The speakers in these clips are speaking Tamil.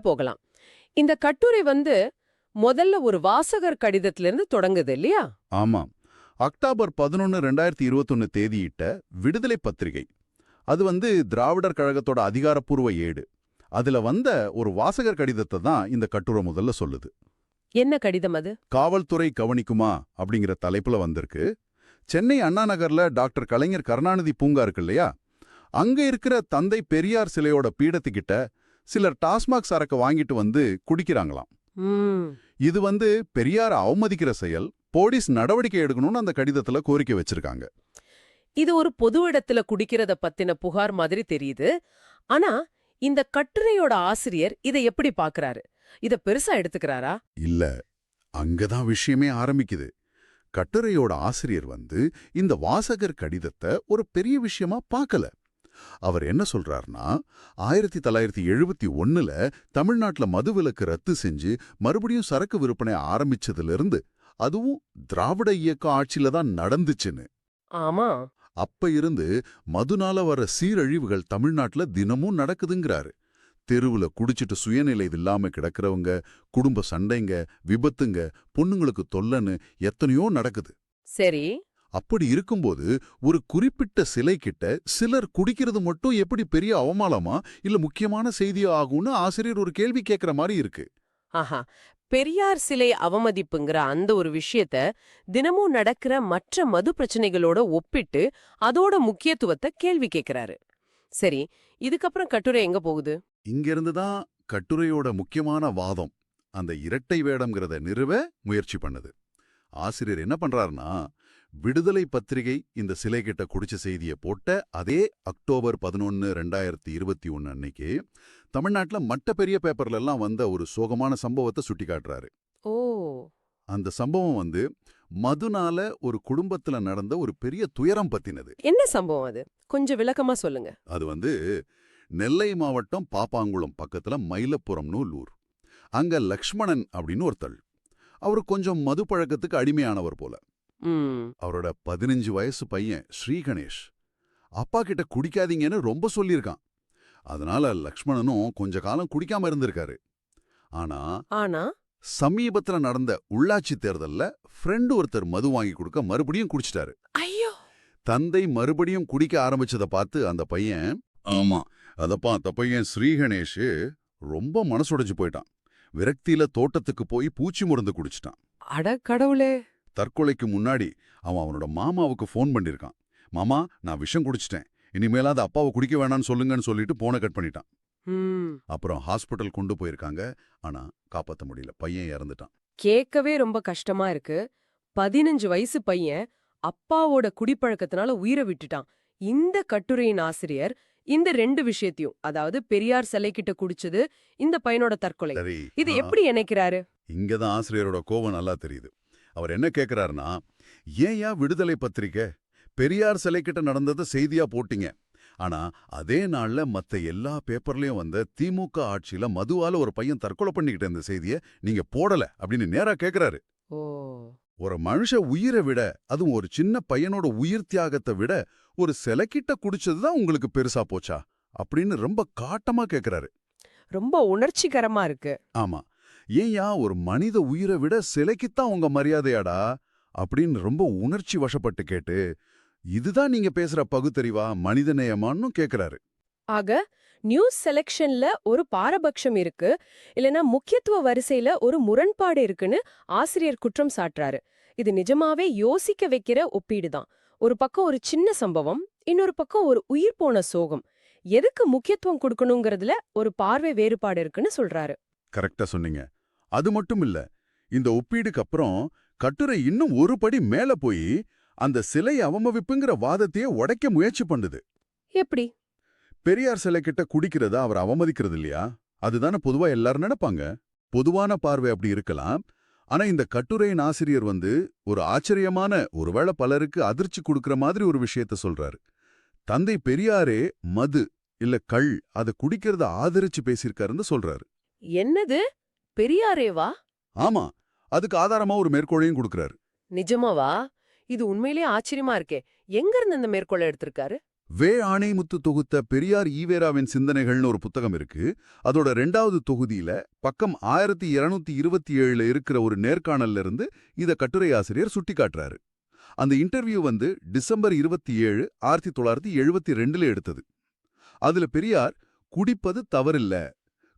போகலாம். இந்த கட்டுரை வந்து முதல்ல ஒரு வாசகர் கடிதத்திலிருந்து தொடங்குது இல்லையா? ஆமாம். அக்டோபர் பதினொன்று ரெண்டாயிரத்தி இருபத்தொன்னு தேதியிட்ட விடுதலை பத்திரிகை. அது வந்து திராவிடர் கழகத்தோட அதிகாரப்பூர்வ ஏடு. அதுல வந்த ஒரு வாசகர் கடிதத்தை தான் இந்த கட்டுரை முதல்ல சொல்லுது. என்ன கடிதம் அது? காவல்துறை கவனிக்குமா அப்படிங்கிற தலைப்புல வந்திருக்கு. சென்னை அண்ணா நகர்ல டாக்டர் கலைஞர் கருணாநிதி பூங்கா இருக்கு இல்லையா? அங்க இருக்கிற தந்தை பெரியார் சிலையோட பீடத்துக்கிட்ட சிலர் டாஸ்மாக் சரக்கு வாங்கிட்டு வந்து குடிக்கிறாங்களாம். இது வந்து பெரியார அவமதிக்கிற செயல் போலீஸ் நடவடிக்கை எடுக்கணும்னு அந்த கடிதத்துல கோரிக்கை வச்சிருக்காங்க. இது ஒரு பொது இடத்துல குடிக்கிறத பத்தின புகார் மாதிரி தெரியுது. ஆனா இந்த கட்டுரையோட ஆசிரியர் இதை எப்படி பாக்குறாரு? இத பெருசா எடுத்துக்கிறாரா? இல்ல அங்கதான் விஷயமே ஆரம்பிக்குது. கட்டுரையோட ஆசிரியர் வந்து இந்த வாசகர் கடிதத்தை ஒரு பெரிய விஷயமா பார்க்கல அவர் என்ன சொல்றாருன்னா ஆயிரத்தி தொள்ளாயிரத்தி எழுபத்தி ஒண்ணுல தமிழ்நாட்டுல மதுவிலக்கு ரத்து செஞ்சு மறுபடியும் சரக்கு விற்பனை ஆரம்பிச்சதிலிருந்து அதுவும் திராவிட இயக்க ஆட்சியில தான் நடந்துச்சுன்னு. ஆமா. அப்ப இருந்து மதுனால வர சீரழிவுகள் தமிழ்நாட்டுல தினமும் நடக்குதுங்கிறாரு. தெருவுல குடிச்சிட்டு சுயநிலை இல்லாம கிடக்கிறவங்க குடும்ப சண்டைங்க விபத்துங்க பொண்ணுங்களுக்கு தொல்லன்னு எத்தனையோ நடக்குது. சரி. அப்படி இருக்கும்போது ஒரு குறிப்பிட்ட சிலை கிட்ட சிலர் குடிக்கிறது மட்டும் எப்படி பெரிய அவமானமா இல்ல முக்கியமான செய்தியா ஆகும்னு ஆசிரியர் ஒரு கேள்வி கேட்கிற மாதிரி இருக்கு. ஆஹா பெரியார் சிலை அவமதிப்புங்கிற அந்த ஒரு விஷயத்த தினமும் நடக்கிற மற்ற மது பிரச்சனைகளோட ஒப்பிட்டு அதோட முக்கியத்துவத்தை கேள்வி கேட்கிறாரு சரி இதுக்கப்புறம் கட்டுரை எங்க போகுது? இங்கிருந்து தான் கட்டுரையோட முக்கியமான வாதம் அந்த இரட்டை வேடம்ங்கிறத நிறுவ முயற்சி பண்ணுது. ஆசிரியர் என்ன பண்றாருன்னா விடுதலை பத்திரிகை இந்த சிலை கிட்ட குடிச்ச செய்தியை போட்ட அதே அக்டோபர் பதினொன்னு ரெண்டாயிரத்தி இருபத்தி ஒன்னு அன்னைக்கு தமிழ்நாட்டுல மற்ற பெரிய பேப்பர்ல எல்லாம் வந்த ஒரு சோகமான சம்பவத்தை சுட்டிக்காட்டுறாரு. ஓ. அந்த சம்பவம் வந்து மதுனால ஒரு குடும்பத்துல நடந்த ஒரு பெரிய துயரம் பத்தினது. என்ன சம்பவம் அது? கொஞ்சம் விளக்கமா சொல்லுங்க. அது வந்து நெல்லை மாவட்டம் பாப்பாங்குளம் பக்கத்துல மயிலப்புரம்னு ஒரு ஊர். அங்க லக்ஷ்மணன் அப்படின்னு ஒருத்தள். அவர் கொஞ்சம் மது பழக்கத்துக்கு அடிமையானவர் போல. அவரோட பதினஞ்சு வயசு பையன் ஸ்ரீ கணேஷ். அப்பா கிட்ட குடிக்காதீங்கன்னு ரொம்ப சொல்லியிருக்கான். அதனால லக்ஷ்மணனும் கொஞ்ச காலம் குடிக்காம இருந்திருக்காரு. ஆனா ஆனா? சமீபத்துல நடந்த உள்ளாட்சி தேர்தல்ல ஃப்ரெண்டு ஒருத்தர் மது வாங்கி கொடுக்க மறுபடியும் குடிச்சிட்டாரு. ஐயோ! தந்தை மறுபடியும் குடிக்க ஆரம்பிச்சத பார்த்து அந்த பையன் ஆமா அத பார்த்த பையன் ஸ்ரீகணேஷ் ரொம்ப மனசுடைஞ்சு போயிட்டான். விரக்தியில தோட்டத்துக்கு போய் பூச்சி மருந்து குடிச்சிட்டான். அட கடவுளே! தற்கொலைக்கு முன்னாடி அவன் அவனோட மாமாவுக்கு ஃபோன் பண்ணிருக்கான். மாமா நான் விஷம் குடிச்சிட்டேன். இனிமேலாவது அப்பாவை குடிக்க வேணாம்னு சொல்லுங்கன்னு சொல்லிட்டு போனை கட் பண்ணிட்டான். அப்புறம் ஹாஸ்பிட்டல் கொண்டு போயிருக்காங்க. ஆனா காப்பாத்த முடியல. பையன் இறந்துட்டான். கேட்கவே ரொம்ப கஷ்டமா இருக்கு. பதினஞ்சு வயசு பையன் அப்பாவோட குடிப்பழக்கத்தினால உயிரை விட்டுட்டான். இந்த கட்டுரையின் ஆசிரியர் இந்த ரெண்டு விஷயத்தையும் அதாவது பெரியார் சிலை கிட்ட குடிச்சது இந்த பையனோட தற்கொலை. இது. எப்படி இணைக்கிறாரு? இங்கதான் ஆசிரியரோட கோவம் நல்லா தெரியுது. அவர் என்ன கேக்குறாருன்னா ஏன் விடுதலை பத்திரிக்கை? பெரியார் சிலை கிட்ட நடந்ததை செய்தியா போட்டீங்க. ஆனா அதே நாள்ல மத்த எல்லா பேப்பர்லயும் வந்த திமுக ஆட்சியில மதுவால ஒரு பையன் தற்கொலை பண்ணிக்கிட்ட இந்த செய்திய நீங்க போடல அப்படின்னு நேரா கேக்குறாரு. ஓ. ஒரு மனுஷ உயிரை விட அதுவும் ஒரு சின்ன பையனோட உயிர் தியாகத்தை விட ஒரு சிலைக்கிட்ட குடிச்சதுதான் உங்களுக்கு பெருசா போச்சா? அப்படின்னு ரொம்ப காட்டமா கேக்குறாரு. ரொம்ப உணர்ச்சிகரமா இருக்கு. ஆமா. ஏன்யா ஒரு மனித உயிரை விட சிலைக்குத்தான் உங்க மரியாதையாடா? அப்படின்னு ரொம்ப உணர்ச்சி வசப்பட்டு கேட்டு இதுதான் நீங்க பேசுற பகுத்தறிவா மனிதநேயமான்னு கேக்குறாரு. ஆக நியூஸ் செலெக்ஷன்ல ஒரு பாரபட்சம் இருக்கு இல்லனா முக்கியத்துவ வரிசையில ஒரு முரண்பாடு இருக்குன்னு ஆசிரியர் குற்றம் சாட்டுறாரு. இது நிஜமாவே யோசிக்க வைக்கிற ஒப்பீடுதான். ஒரு பக்கம் ஒரு சின்ன சம்பவம் இன்னொரு பக்கம் ஒரு உயிர் போன சோகம். எதுக்கு முக்கியத்துவம் கொடுக்கணுங்கிறதுல ஒரு பார்வை வேறுபாடு இருக்குன்னு சொல்றாரு. கரெக்டா சொன்னீங்க. அது மட்டும் இல்ல இந்த ஒப்பீடுக்கு அப்புறம் கட்டுரை இன்னும் ஒரு படி மேல போய் அந்த சிலை அவமதிப்புங்கிற வாதத்தையே உடைக்க முயற்சி பண்ணுது. எப்படி? பெரியார் சிலை கிட்ட குடிக்கிறத அவர் அவமதிக்கிறது இல்லையா? அதுதானே பொதுவா எல்லாரும் நினைப்பாங்க. பொதுவான பார்வை அப்படி இருக்கலாம். ஆனா இந்த கட்டுரையின் ஆசிரியர் வந்து ஒரு ஆச்சரியமான ஒருவேளை பலருக்கு அதிர்ச்சி கொடுக்கிற மாதிரி ஒரு விஷயத்த சொல்றாரு. தந்தை பெரியாரே மது இல்ல கள் அதை குடிக்கிறத ஆதரிச்சு பேசியிருக்காருன்னு சொல்றாரு. என்னது? பெரியாரேவா? ஆமா அதுக்கு ஆதாரமா ஒரு மேற்கோளையும் கொடுக்கறாரு. நிஜமாவா? இது உண்மையிலே ஆச்சரியமா இருக்கே. எங்க இருந்து இந்த மேற்கோளை எடுத்திருக்காரு? வே ஆணைமுத்து தொகுத்த பெரியார் ஈவேராவின் சிந்தனைகள்னு ஒரு புத்தகம் இருக்கு. அதோட ரெண்டாவது தொகுதியில பக்கம் ஆயிரத்தி இருநூத்தி இருபத்தி ஏழுல இருக்கிற ஒரு நேர்காணல்ல இருந்து இத கட்டுரை ஆசிரியர் சுட்டிக்காட்டுறாரு. அந்த இன்டர்வியூ வந்து டிசம்பர் இருபத்தி ஏழு ஆயிரத்தி தொள்ளாயிரத்தி எழுபத்தி ரெண்டுல எடுத்தது. அதுல பெரியார் குடிப்பது தவறில்ல.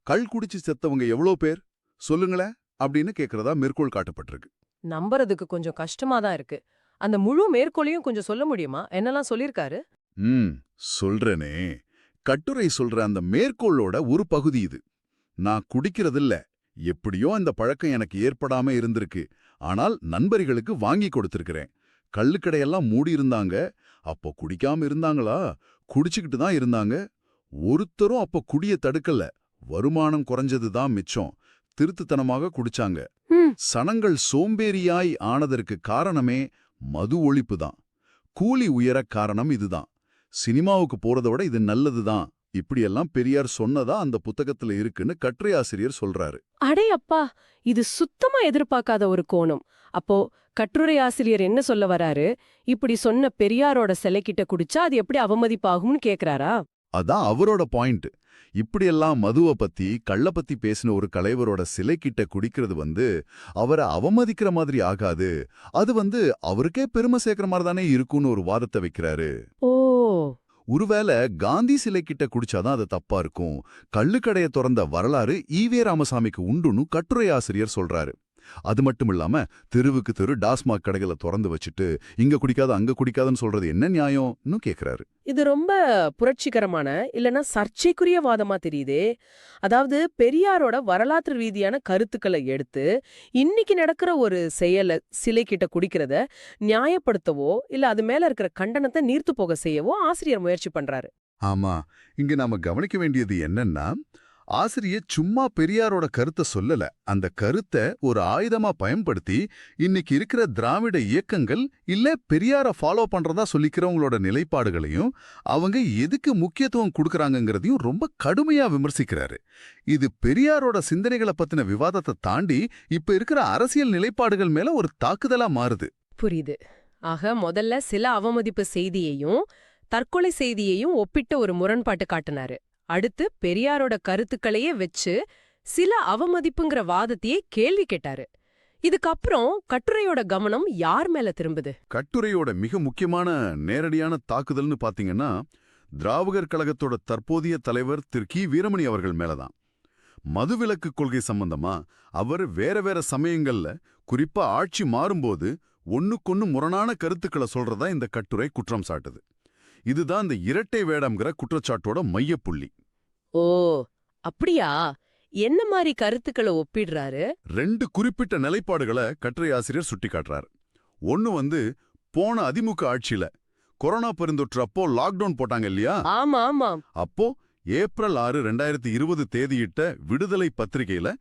கள் குடிச்சு செத்தவங்க எவ்வளோ பேர்? சொல்லுங்களேன் அப்படின்னு கேக்குறதா மேற்கோள் காட்டப்பட்டிருக்கு. நம்புறதுக்கு கொஞ்சம் கஷ்டமா தான் இருக்கு. அந்த முழு மேற்கோளையும் கொஞ்சம் சொல்ல முடியுமா? என்னெல்லாம் சொல்லிருக்காரு? ம் சொல்றேனே. கட்டுரை சொல்ற அந்த மேற்கோளோட ஒரு பகுதி இது. நான் குடிக்கிறதில்ல. எப்படியோ அந்த பழக்கம் எனக்கு ஏற்படாம இருந்திருக்கு. ஆனால் நண்பர்களுக்கு வாங்கி கொடுத்திருக்கிறேன். கள்ளுக்கடையெல்லாம் மூடி இருந்தாங்க. அப்போ குடிக்காம இருந்தாங்களா? குடிச்சுக்கிட்டு தான் இருந்தாங்க. ஒருத்தரும் அப்போ குடிய தடுக்கல. வருமானம் குறைஞ்சது தான் மிச்சம். திருத்துத்தனமாக குடிச்சாங்க. சனங்கள் சோம்பேறியாய் ஆனதற்கு காரணமே மது ஒழிப்பு தான் கூலி உயர காரணம் இதுதான். சினிமாவுக்கு போறத விட இது நல்லதுதான். இப்படியெல்லாம் பெரியார் சொன்னதா அந்த புத்தகத்துல இருக்குன்னு கட்டுரை ஆசிரியர் சொல்றாரு. அடே அப்பா இது சுத்தமா எதிர்பார்க்காத ஒரு கோணம். அப்போ கட்டுரை ஆசிரியர் என்ன சொல்ல வராரு? இப்படி சொன்ன பெரியாரோட சிலைக்கிட்ட குடிச்சா அது எப்படி அவமதிப்பாகும்னு கேக்குறாரா? அதான் அவரோட பாயிண்ட். இப்படியெல்லாம் மதுவை பத்தி கள்ள பத்தி பேசின ஒரு கலைவரோட சிலை கிட்ட குடிக்கிறது வந்து அவரை அவமதிக்கிற மாதிரி ஆகாது. அது வந்து அவருக்கே பெருமை சேர்க்கிற மாதிரி தானே இருக்கும்னு ஒரு வாதத்தை வைக்கிறாரு. ஓ. ஒருவேளை காந்தி சிலை கிட்ட குடிச்சாதான் அது தப்பா இருக்கும். கள்ளுக்கடைய திறந்த வரலாறு ஈவே ராமசாமிக்கு உண்டுன்னு கட்டுரை ஆசிரியர் சொல்றாரு. அது மட்டும் இல்லாம தெருவுக்கு தெரு டாஸ்மாக் கடைகளை திறந்து வச்சுட்டு இங்க குடிக்காத அங்க குடிக்காதன்னு சொல்றது என்ன நியாயம்னு கேக்குறாரு. இது ரொம்ப புரட்சிகரமான இல்லனா சர்ச்சைக்குரிய வாதமா தெரியுதே. அதாவது பெரியாரோட வரலாற்று ரீதியான கருத்துக்களை எடுத்து இன்னைக்கு நடக்கிற ஒரு செயலை சிலை கிட்ட குடிக்கிறத நியாயப்படுத்தவோ இல்ல அது மேல இருக்கிற கண்டனத்தை நீர்த்து போக செய்யவோ ஆசிரியர் முயற்சி பண்றாரு. ஆமா. இங்க நாம கவனிக்க வேண்டியது என்னன்னா ஆசிரியர் சும்மா பெரியாரோட கருத்தை சொல்லல. அந்த கருத்தை ஒரு ஆயுதமா பயன்படுத்தி இன்னைக்கு இருக்கிற திராவிட இயக்கங்கள் இல்ல பெரியார ஃபாலோ பண்றதா சொல்லிக்கிறவங்களோட நிலைப்பாடுகளையும் அவங்க எதுக்கு முக்கியத்துவம் கொடுக்கறாங்கிறதையும் ரொம்ப கடுமையா விமர்சிக்கிறாரு. இது பெரியாரோட சிந்தனைகளை பத்தின விவாதத்தை தாண்டி இப்ப இருக்கிற அரசியல் நிலைப்பாடுகள் மேல ஒரு தாக்குதலா மாறுது. புரியுது. ஆக முதல்ல சில அவமதிப்பு செய்தியையும் தற்கொலை செய்தியையும் ஒப்பிட்ட ஒரு முரண்பாட்டு காட்டினாரு. அடுத்து பெரியாரோட கருத்துக்களையே வச்சு சில அவமதிப்புங்கிற வாதத்தையே கேள்வி கேட்டாரு. இதுக்கப்புறம் கட்டுரையோட கவனம் யார் மேல திரும்புது? கட்டுரையோட மிக முக்கியமான நேரடியான தாக்குதல்னு பாத்தீங்கன்னா திராவிடர் கழகத்தோட தற்போதைய தலைவர் திரு கி. வீரமணி அவர்கள் மேலதான். மதுவிலக்கு கொள்கை சம்பந்தமா அவர் வேற வேற சமயங்கள்ல குறிப்பா ஆட்சி மாறும்போது ஒன்னுக்கொன்னு முரணான கருத்துக்களை சொல்றதா இந்த கட்டுரை குற்றம் சாட்டுது. இதுதான் இந்த இரட்டை வேடம்ங்கிற குற்றச்சாட்டோட மையப்புள்ளி. ஓ அப்படியா? என்ன மாதிரி கருத்துக்களை ஒப்பிடுறாரு? ரெண்டு குறிப்பிட்ட நிலைப்பாடுகளை கட்டுரை ஆசிரியர் சுட்டிக்காட்டுறார். ஒன்னு வந்து போன அதிமுக ஆட்சியில கொரோனா பெருந்தொற்று அப்போ லாக்டவுன் போட்டாங்க இல்லையா? ஆமா ஆமா. அப்போ ஏப்ரல் ஆறு ரெண்டாயிரத்தி இருபது தேதியிட்ட விடுதலை பத்திரிகையில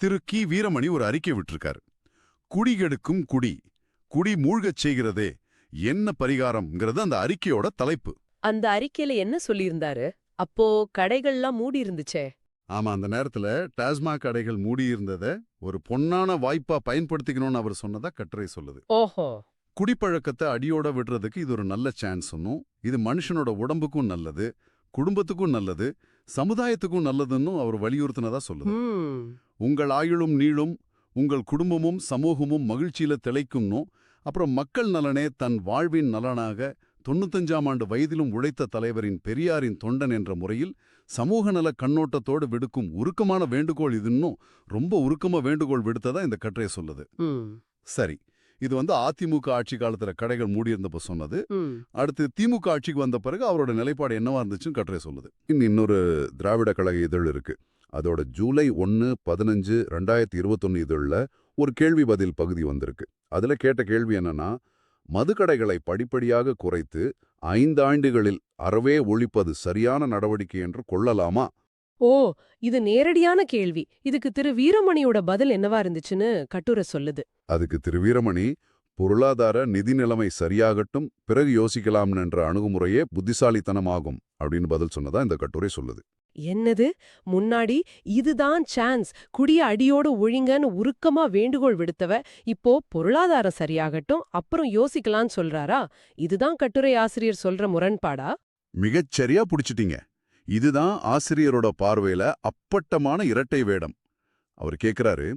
திரு கி. வீரமணி ஒரு அறிக்கை விட்டிருக்காரு. குடிகெடுக்கும் குடி குடி மூழ்கச் செய்கிறதே என்ன பரிகாரம்ங்கிறது அந்த அறிக்கையோட தலைப்பு. அந்த அறிக்கையில என்ன சொல்லியிருந்தாரு? அப்போ கடைகள்லாம் மூடி இருந்துச்சே. ஆமா அந்த நேரத்துல டாஸ்மாக் கடைகள் மூடியிருந்தத ஒரு பொன்னான வாய்ப்பா பயன்படுத்திக்கணும்னு அவர் சொன்னதா கட்டுரை சொல்லுது. ஓஹோ. குடிப்பழக்கத்தை அடியோட விடுறதுக்கு இது ஒரு நல்ல சான்ஸ்னும் இது மனுஷனோட உடம்புக்கும் நல்லது குடும்பத்துக்கும் நல்லது சமுதாயத்துக்கும் நல்லதுன்னும் அவர் வலியுறுத்தினதா சொல்லுது. உங்கள் ஆயுளும் நீளும் உங்கள் குடும்பமும் சமூகமும் மகிழ்ச்சியில திளைக்கும்னும் அப்புறம் மக்கள் நலனே தன் வாழ்வின் நலனாக தொண்ணூத்தஞ்சாம் ஆண்டு வயதிலும் உழைத்த தலைவரின் பெரியாரின் தொண்டன் என்ற முறையில் சமூக நல கண்ணோட்டத்தோடு விடுக்கும் உருக்கமான வேண்டுகோள் இதுன்னும் ரொம்ப உருக்கமா வேண்டுகோள் விடுத்ததா இந்த கட்டுரை சொல்லுது. சரி இது வந்து அதிமுக ஆட்சி காலத்துல கடைகள் மூடியிருந்தப்ப சொன்னது. அடுத்து திமுக ஆட்சிக்கு வந்த பிறகு அவரோட நிலைப்பாடு என்னவா இருந்துச்சுன்னு கட்டுரை சொல்லுது. இன்னும் இன்னொரு திராவிட கழக இதழ் இருக்கு. அதோட ஜூலை ஒன்னு பதினஞ்சு ரெண்டாயிரத்தி இருபத்தொன்னு இதழில் ஒரு கேள்வி பதில் பகுதி வந்திருக்கு. அதுல கேட்ட கேள்வி என்னன்னா மதுக்கடைகளை படிப்படியாக குறைத்து ஐந்து ஆண்டுகளில் அறவே ஒழிப்பது சரியான நடவடிக்கை என்று கொள்ளலாமா? ஓ இது நேரடியான கேள்வி. இதுக்கு திரு. வீரமணியோட பதில் என்னவா இருந்துச்சுன்னு கட்டுரை சொல்லுது. அதுக்கு திரு. வீரமணி பொருளாதார நிதி நிலைமை சரியாகட்டும் பிறகு யோசிக்கலாம் என்ற அணுகுமுறையே புத்திசாலித்தனமாகும் அப்படின்னு பதில் சொன்னதா இந்த கட்டுரை சொல்லுது. என்னது? முன்னாடி இதுதான் சான்ஸ் குடிய அடியோடு ஒழிங்கன்னு உருக்கமா வேண்டுகோள் விடுத்தவ இப்போ பொருளாதாரம் சரியாகட்டும் அப்புறம் யோசிக்கலாம்னு சொல்றாரா? இதுதான் கட்டுரை ஆசிரியர் சொல்ற முரண்பாடா? மிகச்சரியா புடிச்சிட்டீங்க. இதுதான் ஆசிரியரோட பார்வையில அப்பட்டமான இரட்டை வேடம். அவர் கேக்குறாரு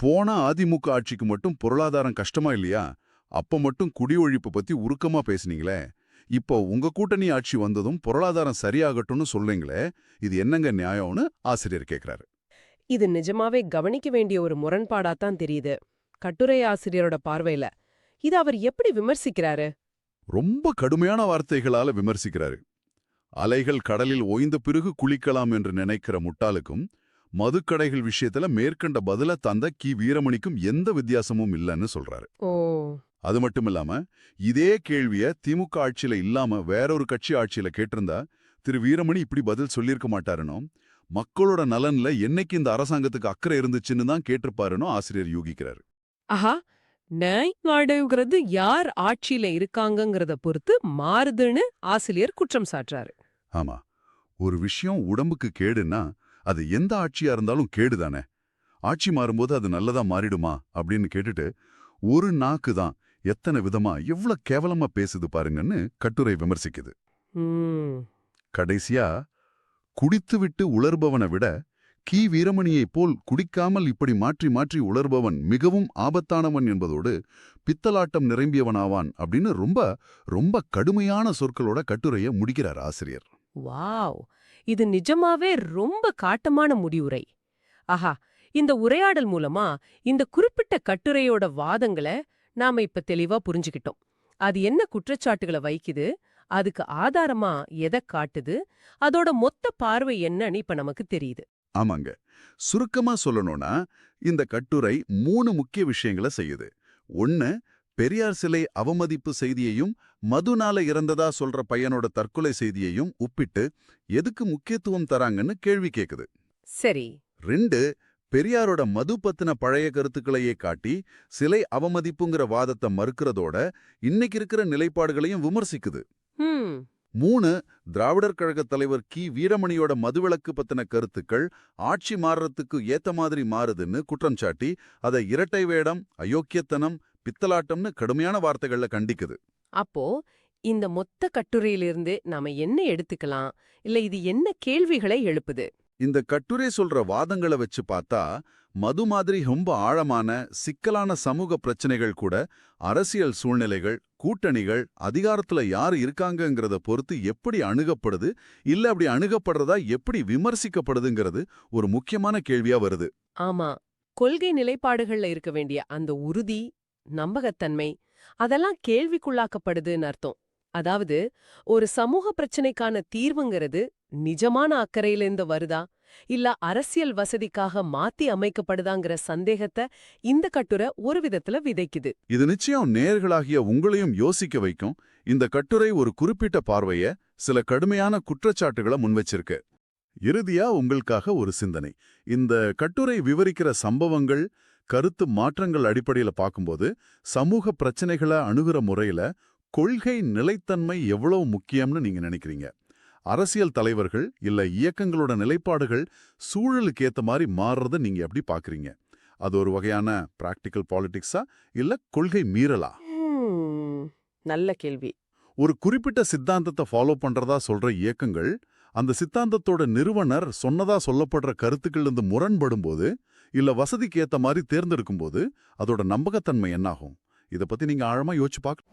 போன அதிமுக ஆட்சிக்கு மட்டும் பொருளாதாரம் கஷ்டமா இல்லையா? அப்ப மட்டும் குடி ஒழிப்பு பத்தி உருக்கமா பேசுனீங்களே. இப்போ உங்க கூட்டணி ஆட்சி வந்ததும் பொருளாதாரம் சரியாகட்டும்னு சொல்றீங்களே இது என்னங்க நியாயம்னு ஆசிரியர் கேக்குறாரு. இது நிஜமாவே கவனிக்க வேண்டிய ஒரு முரண்பாடாத்தான் தெரியுது. கட்டுரை ஆசிரியரோட பார்வையில. இது அவர் எப்படி விமர்சிக்கிறாரு? ரொம்ப கடுமையான வார்த்தைகளால விமர்சிக்கிறாரு. அலைகள் கடலில் ஓய்ந்த பிறகு குளிக்கலாம் என்று நினைக்கிற முட்டாளுக்கும் மதுக்கடைகள் விஷயத்துல மேற்கண்ட பதில தந்த கி. வீரமணிக்கும் எந்த வித்தியாசமும் இல்லைன்னு சொல்றாரு. ஓ. அது மட்டும் இல்லாம இதே கேள்விய திமுக ஆட்சியில இல்லாம வேறொரு கட்சி ஆட்சியில கேட்டிருந்தா திரு வீரமணி இப்படி பதில் சொல்லியிருக்க மாட்டாருனோ? மக்களோட நலன்ல என்னைக்கு இந்த அரசாங்கத்துக்கு அக்கறை இருந்துச்சுன்னு தான் கேட்டிருப்பாருனோ ஆசிரியர் யூகிக்கிறாரு. ஆஹா! நியாயங்கிறது யார் ஆட்சியில இருக்காங்கங்கிறத பொறுத்து மாறுதுன்னு ஆசிரியர் குற்றம் சாட்டுறாரு. ஆமா. ஒரு விஷயம் உடம்புக்கு கேடுன்னா அது எந்த ஆட்சியா இருந்தாலும் கேடுதானே? ஆட்சி மாறும்போது அது நல்லதா மாறிடுமா? அப்படின்னு கேட்டுட்டு ஒரு நாக்கு தான். எத்தனை விதமா எவ்வளவு கேவலமா பேசுது பாருங்கன்னு கட்டுரை விமர்சிக்குது. கடைசியா குடித்துவிட்டு உளர்பவனை விட கி வீரமணியைப் போல் குடிக்காமல் இப்படி மாற்றி மாற்றி உளர்பவன் மிகவும் ஆபத்தானவன் என்பதோடு பித்தலாட்டம் நிரம்பியவனாவான் அப்படின்னு ரொம்ப ரொம்ப கடுமையான சொற்களோட கட்டுரையை முடிக்கிறார் ஆசிரியர். வாவ்! இது நிஜமாவே ரொம்ப காட்டமான முடிவுரை. ஆஹா! இந்த உரையாடல் மூலமா இந்த குறிப்பிட்ட கட்டுரையோட வாதங்களை நாம இப்ப தெளிவா புரிஞ்சுக்கிட்டோம். அது என்ன குற்றச்சாட்டுகளை வைக்குது அதுக்கு ஆதாரமா எதை காட்டுது அதோட மொத்த பார்வை என்னன்னு இப்ப நமக்கு தெரியுது. ஆமாங்க. சுருக்கமா சொல்லணும்னா இந்த கட்டுரை மூணு முக்கிய விஷயங்களை செய்யுது. ஒன்னு பெரியார் சிலை அவமதிப்பு செய்தியையும் மதுனால இறந்ததா சொல்ற பையனோட தற்கொலை செய்தியையும் ஒப்பிட்டு எதுக்கு முக்கியத்துவம் தராங்கன்னு கேள்வி கேக்குது. சரி. ரெண்டு பெரியாரோட மது பத்தின பழைய கருத்துக்களையே காட்டி சிலை அவமதிப்புங்கிற வாதத்தை மறுக்கிறதோட இன்னைக்கு இருக்கிற நிலைப்பாடுகளையும் விமர்சிக்குது. மூணு திராவிடர் கழக தலைவர் கி. வீரமணியோட மதுவிலக்கு பத்தின கருத்துக்கள் ஆட்சி மாறுறதுக்கு ஏத்த மாதிரி மாறுதுன்னு குற்றம் சாட்டி அதை இரட்டை வேடம் அயோக்கியத்தனம் பித்தலாட்டம்னு கடுமையான வார்த்தைகள்ல கண்டிக்குது. அப்போ இந்த மொத்த கட்டுரையிலிருந்து நாம என்ன எடுத்துக்கலாம்? இல்ல இது என்ன கேள்விகளை எழுப்புது? இந்த கட்டுரை சொல்ற வாதங்களை வச்சு பார்த்தா மது மாதிரி ரொம்ப ஆழமான சிக்கலான சமூக பிரச்சனைகள் கூட அரசியல் சூழ்நிலைகள் கூட்டணிகள் அதிகாரத்துல யார் இருக்காங்கங்கிறத பொறுத்து எப்படி அணுகப்படுது இல்ல அப்படி அணுகப்படுறதா எப்படி விமர்சிக்கப்படுதுங்கிறது ஒரு முக்கியமான கேள்வியா வருது. ஆமா. கொள்கை நிலைப்பாடுகள்ல இருக்க வேண்டிய அந்த உறுதி நம்பகத்தன்மை அதெல்லாம் கேள்விக்குள்ளாக்கப்படுதுன்னு அர்த்தம். அதாவது ஒரு சமூக பிரச்சனைக்கான தீர்வுங்கிறது நிஜமான அக்கறையிலேருந்து வருதா? இல்ல அரசியல் வசதிக்காக மாத்தி அமைக்கப்படுதாங்கிற சந்தேகத்தை இந்த கட்டுரை ஒரு விதத்துல விதைக்குது. இது நிச்சயம் நேர்களாகிய உங்களையும் யோசிக்க வைக்கும். இந்த கட்டுரை ஒரு குறிப்பிட்ட பார்வைய சில கடுமையான குற்றச்சாட்டுகளை முன்வச்சிருக்கு. இறுதியா உங்களுக்காக ஒரு சிந்தனை. இந்த கட்டுரை விவரிக்கிற சம்பவங்கள் கருத்து மாற்றங்கள் அடிப்படையில பார்க்கும்போது சமூக பிரச்சனைகளை அணுகுற முறையில கொள்கை நிலைத்தன்மை எவ்வளவு முக்கியம்னு நீங்க நினைக்கிறீங்க? அரசியல் தலைவர்கள் இல்ல இயக்கங்களோட நிலைப்பாடுகள் சூழலுக்கு ஏத்த மாதிரி மாறுறத நீங்க எப்படி பாக்குறீங்க? அது ஒரு வகையான பிராக்டிக்கல் பாலிடிக்ஸா இல்ல கொள்கை மீறலா? நல்ல கேள்வி. ஒரு குறிப்பிட்ட சித்தாந்தத்தை ஃபாலோ பண்றதா சொல்ற இயக்கங்கள் அந்த சித்தாந்தத்தோட நிறுவனர் சொன்னதா சொல்லப்படுற கருத்துக்கள் இருந்து முரண்படும்போது இல்ல வசதிக்கு ஏத்த மாதிரி தேர்ந்தெடுக்கும்போது அதோட நம்பகத்தன்மை என்னாகும்? இத பத்தி நீங்க ஆழமா யோசிச்சு பார்க்க